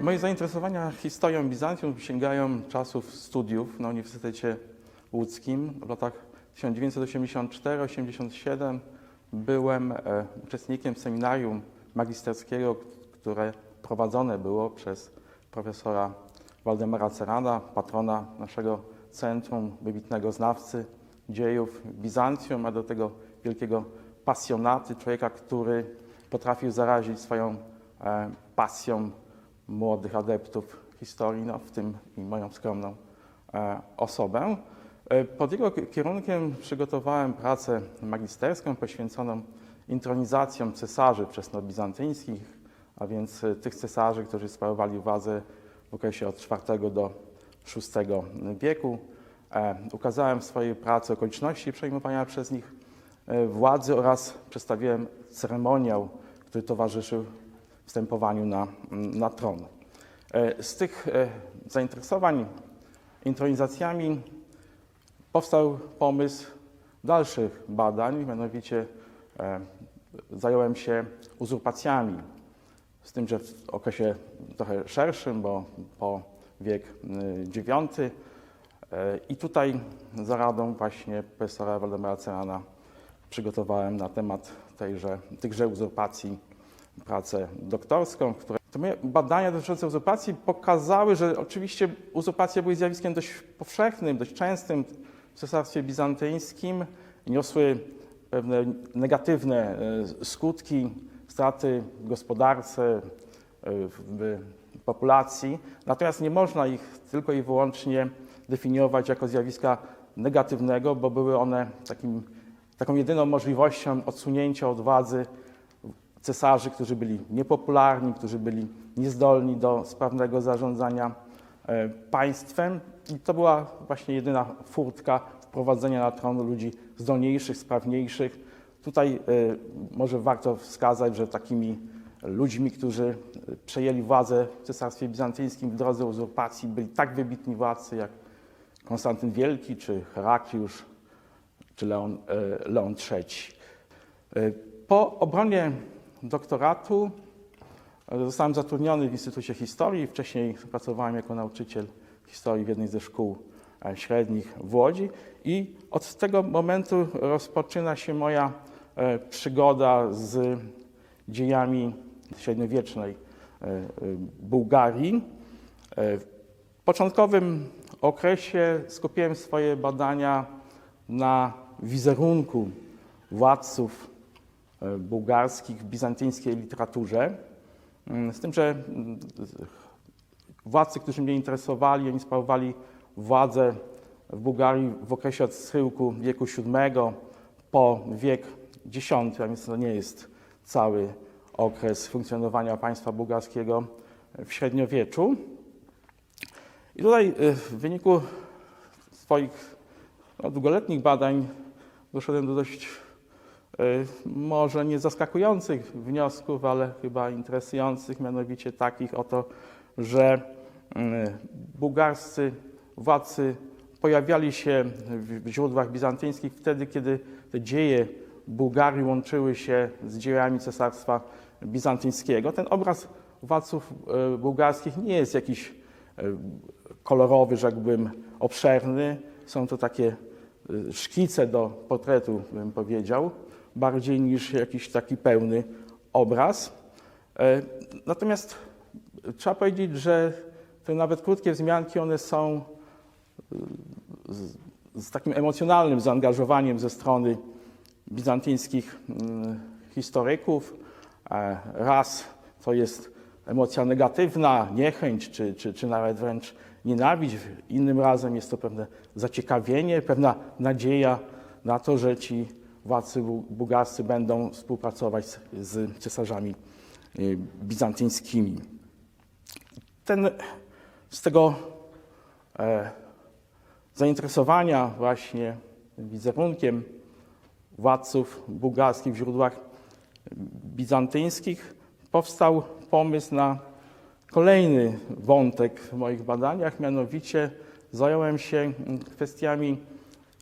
Moje zainteresowania historią Bizancjum sięgają czasów studiów na Uniwersytecie Łódzkim. W latach 1984-87 byłem e, uczestnikiem seminarium magisterskiego, które prowadzone było przez profesora Waldemara Cerana, patrona naszego centrum, wybitnego znawcy dziejów Bizancjum, a do tego wielkiego pasjonaty, człowieka, który potrafił zarazić swoją e, pasją młodych adeptów historii, no, w tym i moją skromną e, osobę. E, Pod jego ki- kierunkiem przygotowałem pracę magisterską poświęconą intronizacjom cesarzy wczesnobizantyńskich, a więc e, tych cesarzy, którzy sprawowali władzę w okresie od IV do VI wieku. E, Ukazałem w swojej pracy okoliczności przejmowania przez nich władzy oraz przedstawiłem ceremoniał, który towarzyszył wstępowaniu na, na tron. Z tych zainteresowań intronizacjami powstał pomysł dalszych badań, mianowicie e, zająłem się uzurpacjami, z tym, że w okresie trochę szerszym, bo po wiek y, IX. E, I tutaj za radą właśnie profesora Waldemara Cerana przygotowałem na temat tejże, tychże uzurpacji pracę doktorską, które to moje badania dotyczące uzurpacji pokazały, że oczywiście uzurpacje były zjawiskiem dość powszechnym, dość częstym w cesarstwie bizantyjskim. Niosły pewne negatywne e, skutki, straty w gospodarce, e, w populacji. Natomiast nie można ich tylko i wyłącznie definiować jako zjawiska negatywnego, bo były one takim, taką jedyną możliwością odsunięcia od władzy cesarzy, którzy byli niepopularni, którzy byli niezdolni do sprawnego zarządzania e, państwem. I to była właśnie jedyna furtka wprowadzenia na tron ludzi zdolniejszych, sprawniejszych. Tutaj e, może warto wskazać, że takimi ludźmi, którzy przejęli władzę w Cesarstwie Bizantyjskim w drodze uzurpacji, byli tak wybitni władcy jak Konstantyn Wielki, czy Herakliusz, czy Leon, e, Leon III. E, Po obronie doktoratu e, zostałem zatrudniony w Instytucie Historii. Wcześniej pracowałem jako nauczyciel historii w jednej ze szkół e, średnich w Łodzi i od tego momentu rozpoczyna się moja e, przygoda z dziejami średniowiecznej e, Bułgarii. W początkowym okresie skupiłem swoje badania na wizerunku władców bułgarskich w bizantyjskiej literaturze. Mm, Z tym, że mm, władcy, którzy mnie interesowali, oni sprawowali władzę w Bułgarii w okresie od schyłku wieku VII po wiek X, a więc to nie jest cały okres funkcjonowania państwa bułgarskiego w średniowieczu. I tutaj y, w wyniku swoich no, długoletnich badań doszedłem do dość może nie zaskakujących wniosków, ale chyba interesujących, mianowicie takich oto, że y, bułgarscy władcy pojawiali się w źródłach bizantyjskich wtedy, kiedy te dzieje Bułgarii łączyły się z dziejami Cesarstwa Bizantyjskiego. Ten obraz władców e, bułgarskich nie jest jakiś kolorowy, rzekłbym, obszerny. Są to takie szkice do portretu, bym powiedział, bardziej niż jakiś taki pełny obraz. E, Natomiast trzeba powiedzieć, że te nawet krótkie wzmianki, one są z, z takim emocjonalnym zaangażowaniem ze strony bizantyjskich mm, historyków. E, Raz to jest emocja negatywna, niechęć, czy, czy, czy nawet wręcz nienawiść. Innym razem jest to pewne zaciekawienie, pewna nadzieja na to, że ci władcy bu- bułgarscy będą współpracować z, cesarzami y, bizantyjskimi. Ten, z tego e, zainteresowania właśnie wizerunkiem władców bułgarskich w źródłach bizantyjskich, powstał pomysł na kolejny wątek w moich badaniach, mianowicie zająłem się kwestiami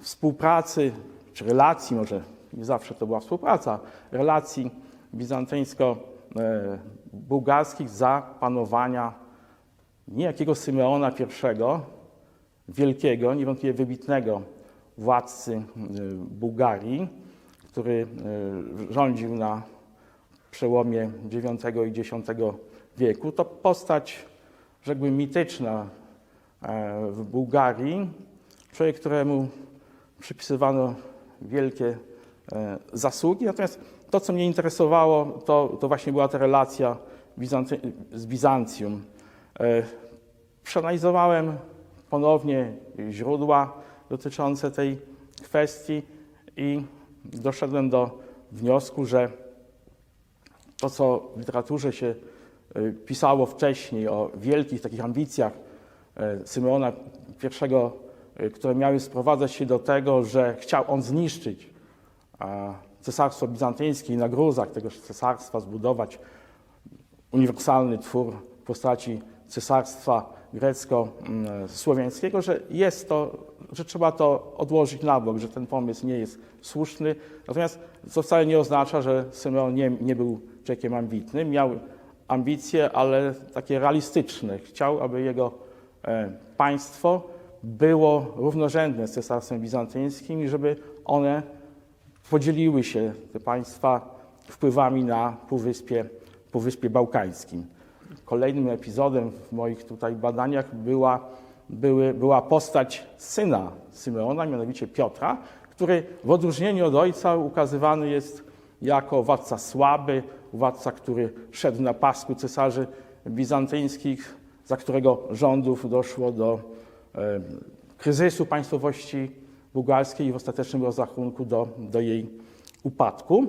współpracy czy relacji, może nie zawsze to była współpraca, relacji bizantyńsko-bułgarskich za panowania niejakiego Symeona I, wielkiego, niewątpliwie wybitnego władcy y, Bułgarii, który y, rządził na przełomie IX i X wieku. To postać, rzekłbym, mityczna e, w Bułgarii. Człowiek, któremu przypisywano wielkie e, zasługi. Natomiast to, co mnie interesowało, to, to właśnie była ta relacja z Bizancjum. E, Przeanalizowałem ponownie źródła dotyczące tej kwestii i doszedłem do wniosku, że to, co w literaturze się y, pisało wcześniej o wielkich takich ambicjach Symeona I, które miały sprowadzać się do tego, że chciał on zniszczyć cesarstwo bizantyjskie i na gruzach tegoż cesarstwa zbudować uniwersalny twór w postaci cesarstwa grecko-słowiańskiego, że jest to, że trzeba to odłożyć na bok, że ten pomysł nie jest słuszny. Natomiast to wcale nie oznacza, że Symeon nie, nie był człowiekiem ambitnym. Miał ambicje, ale takie realistyczne. Chciał, aby jego e, państwo było równorzędne z cesarstwem bizantyjskim i żeby one podzieliły się, te państwa, wpływami na Półwyspie, Półwyspie Bałkańskim. Kolejnym epizodem w moich tutaj badaniach była, były, była postać syna Symeona, mianowicie Piotra, który w odróżnieniu od ojca ukazywany jest jako władca słaby, władca, który szedł na pasku cesarzy bizantyjskich, za którego rządów doszło do kryzysu państwowości bułgarskiej i w ostatecznym rozrachunku do, do jej upadku.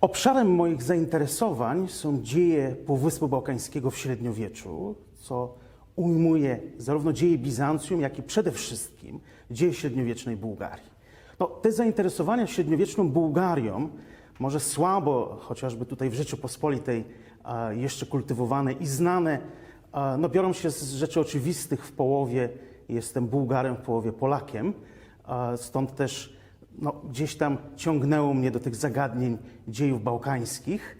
Obszarem moich zainteresowań są dzieje Półwyspu Bałkańskiego w średniowieczu, co ujmuje zarówno dzieje Bizancjum, jak i przede wszystkim dzieje średniowiecznej Bułgarii. No, te zainteresowania średniowieczną Bułgarią, może słabo, chociażby tutaj w Rzeczypospolitej e, jeszcze kultywowane i znane, e, no, biorą się z rzeczy oczywistych w połowie jestem Bułgarem, w połowie Polakiem, stąd też no, gdzieś tam ciągnęło mnie do tych zagadnień dziejów bałkańskich,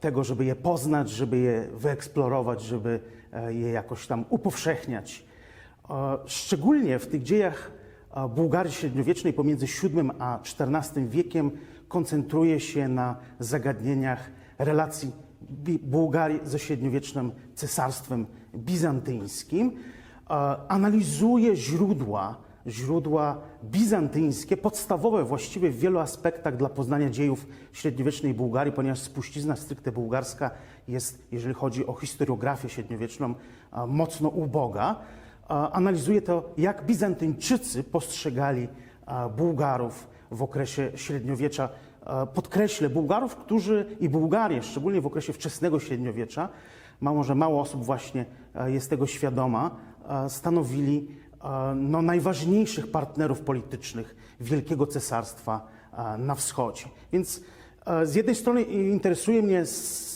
tego, żeby je poznać, żeby je wyeksplorować, żeby e, je jakoś tam upowszechniać. Szczególnie w tych dziejach Bułgarii średniowiecznej pomiędzy VII a XIV wiekiem koncentruje się na zagadnieniach relacji Bułgarii ze średniowiecznym cesarstwem bizantyjskim. E, Analizuje źródła źródła bizantyjskie, podstawowe właściwie w wielu aspektach dla poznania dziejów średniowiecznej Bułgarii, ponieważ spuścizna stricte bułgarska jest, jeżeli chodzi o historiografię średniowieczną, a, mocno uboga. A, Analizuje to, jak Bizantyńczycy postrzegali Bułgarów w okresie średniowiecza. Podkreślę, Bułgarów, którzy i Bułgarię, szczególnie w okresie wczesnego średniowiecza, ma może mało osób właśnie jest tego świadoma, stanowili e, no, najważniejszych partnerów politycznych Wielkiego Cesarstwa e, na wschodzie. Więc e, z jednej strony interesuje mnie,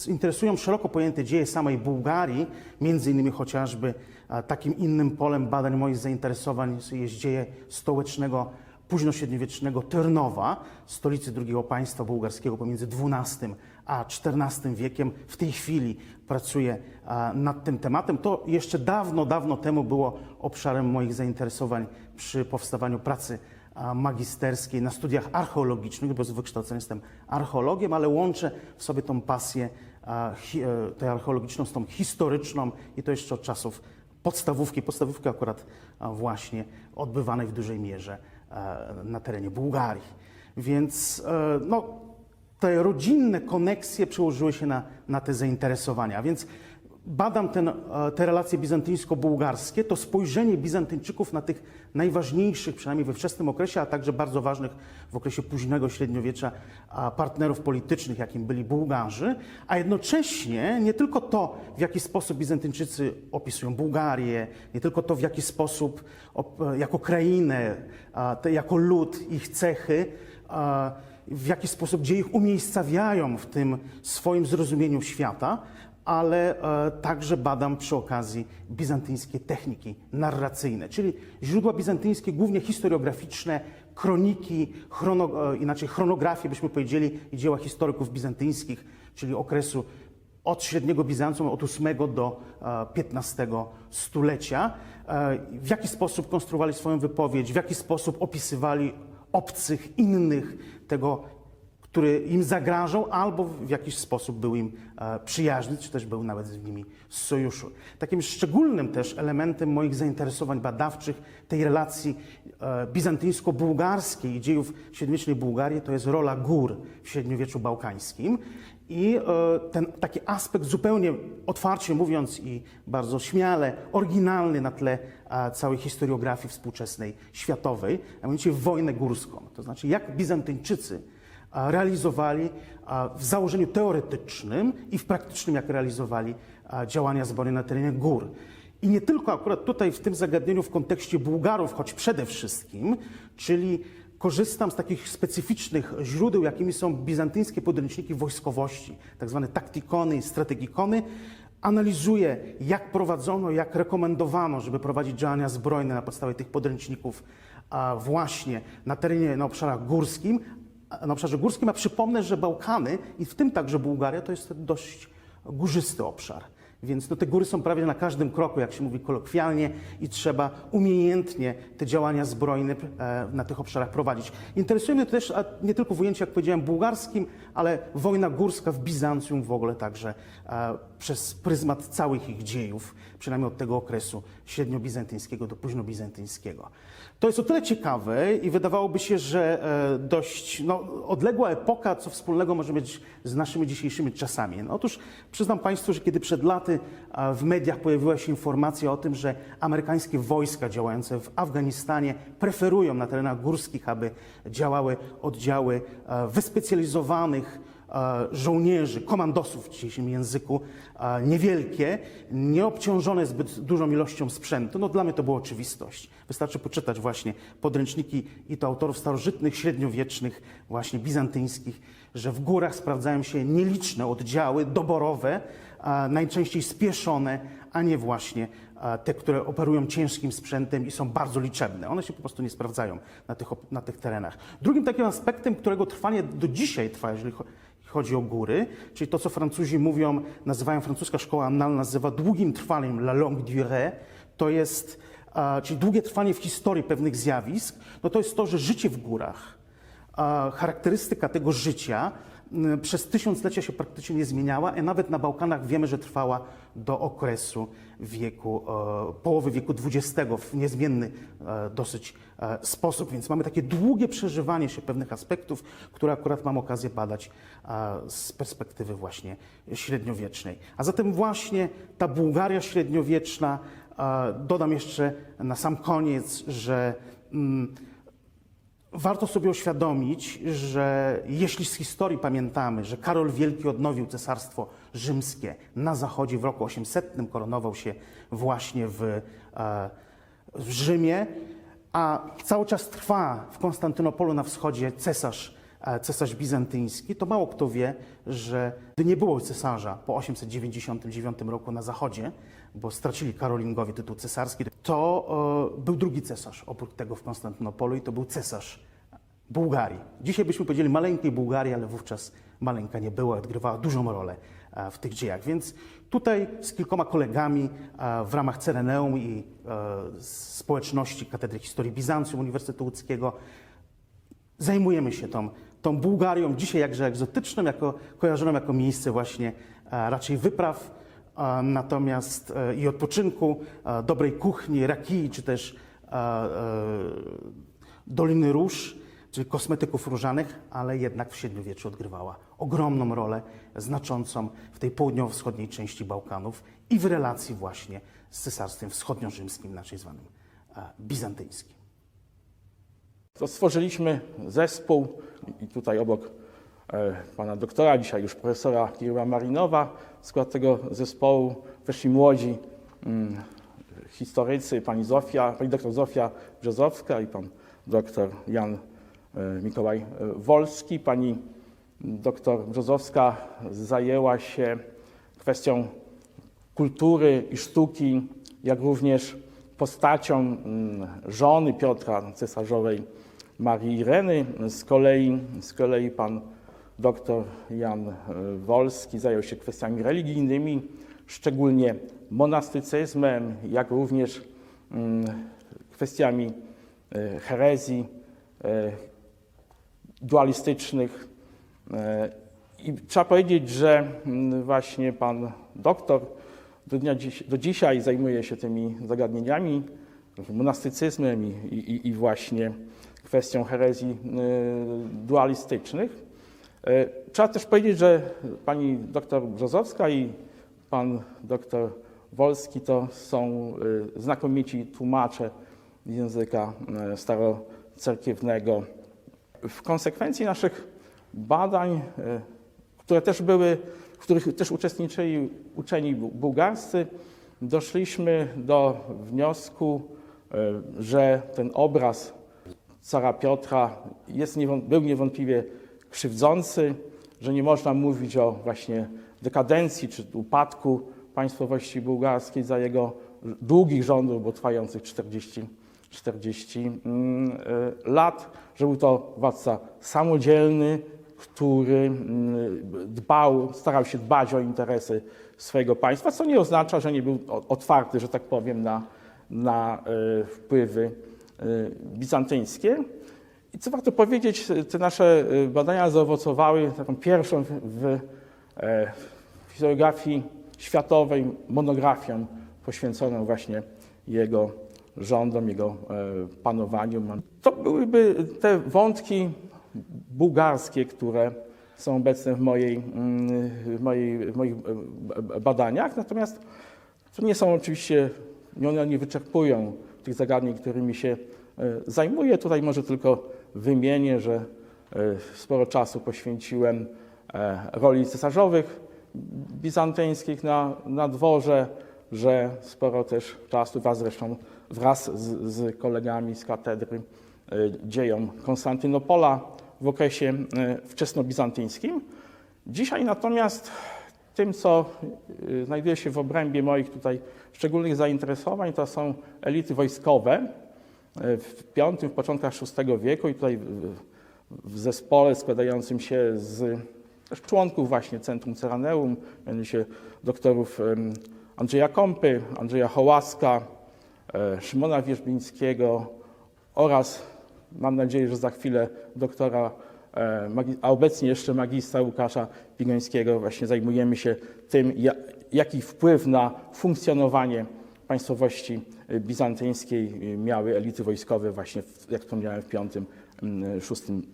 interesują szeroko pojęte dzieje samej Bułgarii, między innymi chociażby e, takim innym polem badań moich zainteresowań jest dzieje stołecznego późnośredniowiecznego Ternowa, stolicy drugiego państwa bułgarskiego pomiędzy XII a XIV wiekiem. W tej chwili pracuję a, nad tym tematem. To jeszcze dawno, dawno temu było obszarem moich zainteresowań przy powstawaniu pracy magisterskiej na studiach archeologicznych, bo z wykształcenia jestem archeologiem, ale łączę w sobie tą pasję e, tę archeologiczną z tą historyczną i to jeszcze od czasów podstawówki, podstawówki akurat właśnie odbywanej w dużej mierze na terenie Bułgarii. Więc e, no, te rodzinne koneksje przełożyły się na, na te zainteresowania. Więc badam ten, e, te relacje bizantyńsko-bułgarskie, to spojrzenie Bizantyńczyków na tych najważniejszych, przynajmniej we wczesnym okresie, a także bardzo ważnych w okresie późnego średniowiecza partnerów politycznych, jakim byli Bułgarzy, a jednocześnie nie tylko to, w jaki sposób Bizantyńczycy opisują Bułgarię, nie tylko to, w jaki sposób jako krainę, jako lud, ich cechy, w jaki sposób dzieje ich umiejscawiają w tym swoim zrozumieniu świata, ale e, także badam przy okazji bizantyjskie techniki narracyjne, czyli źródła bizantyjskie, głównie historiograficzne, kroniki, chrono, e, inaczej chronografię, byśmy powiedzieli, i dzieła historyków bizantyjskich, czyli okresu od średniego Bizancjum, od VIII do XV stulecia. E, W jaki sposób konstruowali swoją wypowiedź, w jaki sposób opisywali obcych, innych, tego, który im zagrażał, albo w jakiś sposób był im e, przyjaźny, czy też był nawet z nimi z sojuszu. Takim szczególnym też elementem moich zainteresowań badawczych tej relacji e, bizantyjsko-bułgarskiej i dziejów średniowiecznej Bułgarii to jest rola gór w średniowieczu bałkańskim. I e, ten taki aspekt zupełnie otwarcie mówiąc i bardzo śmiale, oryginalny na tle całej historiografii współczesnej, światowej, a mianowicie wojnę górską. To znaczy jak Bizantyńczycy realizowali w założeniu teoretycznym i w praktycznym, jak realizowali działania zbrojne na terenie gór. I nie tylko akurat tutaj w tym zagadnieniu w kontekście Bułgarów, choć przede wszystkim, czyli korzystam z takich specyficznych źródeł, jakimi są bizantyjskie podręczniki wojskowości, tak zwane taktikony strategikony, analizuję, jak prowadzono, jak rekomendowano, żeby prowadzić działania zbrojne na podstawie tych podręczników właśnie na terenie, na obszarach górskim, na obszarze górskim, a przypomnę, że Bałkany i w tym także Bułgaria to jest dość górzysty obszar. Więc no, te góry są prawie na każdym kroku, jak się mówi kolokwialnie, i trzeba umiejętnie te działania zbrojne e, na tych obszarach prowadzić. Interesuje mnie to też nie tylko w ujęciu, jak powiedziałem, bułgarskim, ale wojna górska w Bizancjum w ogóle także e, przez pryzmat całych ich dziejów, przynajmniej od tego okresu średniobizantyjskiego do późnobizantyjskiego. To jest o tyle ciekawe i wydawałoby się, że e, dość no, odległa epoka, co wspólnego może mieć z naszymi dzisiejszymi czasami. No, otóż przyznam Państwu, że kiedy przed laty w mediach pojawiła się informacja o tym, że amerykańskie wojska działające w Afganistanie preferują na terenach górskich, aby działały oddziały wyspecjalizowanych żołnierzy, komandosów w dzisiejszym języku, niewielkie, nieobciążone zbyt dużą ilością sprzętu. No dla mnie to była oczywistość. Wystarczy poczytać właśnie podręczniki i to autorów starożytnych, średniowiecznych, właśnie bizantyńskich, że w górach sprawdzają się nieliczne oddziały doborowe, najczęściej spieszone, a nie właśnie te, które operują ciężkim sprzętem i są bardzo liczebne. One się po prostu nie sprawdzają na tych, na tych terenach. Drugim takim aspektem, którego trwanie do dzisiaj trwa, jeżeli cho- chodzi o góry, czyli to, co Francuzi mówią, nazywają, francuska szkoła annalna nazywa długim trwaniem, la longue durée, to jest, czyli długie trwanie w historii pewnych zjawisk, no to jest to, że życie w górach, charakterystyka tego życia przez tysiąclecia się praktycznie nie zmieniała, a nawet na Bałkanach wiemy, że trwała do okresu wieku, e, połowy wieku XX w niezmienny e, dosyć e, sposób. Więc mamy takie długie przeżywanie się pewnych aspektów, które akurat mam okazję badać z perspektywy właśnie średniowiecznej. A zatem właśnie ta Bułgaria średniowieczna, dodam jeszcze na sam koniec, że mm, Warto sobie uświadomić, że jeśli z historii pamiętamy, że Karol Wielki odnowił Cesarstwo Rzymskie na zachodzie w roku 800, koronował się właśnie w, e, w Rzymie, a cały czas trwa w Konstantynopolu na wschodzie cesarz, e, cesarz bizantyjski, to mało kto wie, że nie było cesarza po 899 roku na zachodzie, bo stracili Karolingowie tytuł cesarski, to e, był drugi cesarz oprócz tego w Konstantynopolu i to był cesarz Bułgarii. Dzisiaj byśmy powiedzieli maleńkiej Bułgarii, ale wówczas maleńka nie była, odgrywała dużą rolę e, w tych dziejach. Więc tutaj z kilkoma kolegami e, w ramach Cereneum i społeczności Katedry Historii Bizancjum Uniwersytetu Łódzkiego zajmujemy się tą, tą Bułgarią, dzisiaj jakże egzotyczną, jako, kojarzoną jako miejsce właśnie raczej wypraw, natomiast e, i odpoczynku, e, dobrej kuchni, rakii, czy też e, Doliny Róż, czyli kosmetyków różanych, ale jednak w średniowieczu odgrywała ogromną rolę, znaczącą w tej południowo-wschodniej części Bałkanów i w relacji właśnie z Cesarstwem Wschodnio-Rzymskim, inaczej zwanym bizantyjskim. To stworzyliśmy zespół i tutaj obok pana doktora, dzisiaj już profesora Kiryła Marinowa, w skład tego zespołu weszli młodzi mm, historycy, pani Zofia, pani doktor Zofia Brzozowska i pan doktor Jan e, Mikołaj e, Wolski. Pani doktor Brzozowska zajęła się kwestią kultury i sztuki, jak również postacią mm, żony Piotra Cesarzowej Marii Ireny. Z kolei, z kolei pan dr Jan e, Wolski zajął się kwestiami religijnymi, szczególnie monastycyzmem, jak również mm, kwestiami e, herezji e, dualistycznych. I trzeba powiedzieć, że mm, właśnie pan doktor do, dnia do dzisiaj zajmuje się tymi zagadnieniami, monastycyzmem i, i, i właśnie kwestią herezji dualistycznych. E, Trzeba też powiedzieć, że pani doktor Brzozowska i pan doktor Wolski to są y, znakomici tłumacze języka y, starocerkiewnego. W konsekwencji naszych badań, które też były, w których też uczestniczyli uczeni bu- bułgarscy, doszliśmy do wniosku, że ten obraz cara Piotra jest, był niewątpliwie krzywdzący, że nie można mówić o właśnie dekadencji czy upadku państwowości bułgarskiej za jego długich rządów, bo trwających 40, 40 mm, y, lat, że był to władca samodzielny, który mm, dbał, starał się dbać o interesy swojego państwa, co nie oznacza, że nie był otwarty, że tak powiem, na, na y, wpływy y, bizantyjskie. I co warto powiedzieć, te nasze y, badania zaowocowały taką pierwszą w, w e, historiografii światowej monografią poświęconą właśnie jego rządom, jego e, panowaniu. To byłyby te wątki bułgarskie, które są obecne w, mojej, mm, w, mojej, w moich e, e, badaniach, natomiast to nie są oczywiście, one nie wyczerpują tych zagadnień, którymi się e, zajmuję. Tutaj może tylko wymienię, że e, sporo czasu poświęciłem e, roli cesarzowych bizantyjskich na, na dworze, że sporo też czasu wraz zresztą wraz z, z kolegami z katedry e, dziejom Konstantynopola w okresie wczesnobizantyjskim. Dzisiaj natomiast tym, co znajduje się w obrębie moich tutaj szczególnych zainteresowań, to są elity wojskowe w V, w początkach VI wieku i tutaj w- zespole składającym się z członków właśnie Centrum Ceraneum, mianowicie doktorów Andrzeja Kąpy, Andrzeja Hołaska, e, Szymona Wierzbińskiego oraz mam nadzieję, że za chwilę doktora, e, a obecnie jeszcze magistra Łukasza Pigońskiego. Właśnie zajmujemy się tym, ja- jaki wpływ na funkcjonowanie państwowości bizantyjskiej e, miały elity wojskowe właśnie, w, jak wspomniałem, w V, mm, VI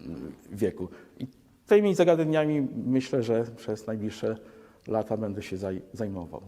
wieku. I tymi zagadnieniami myślę, że przez najbliższe lata będę się zaj- zajmował.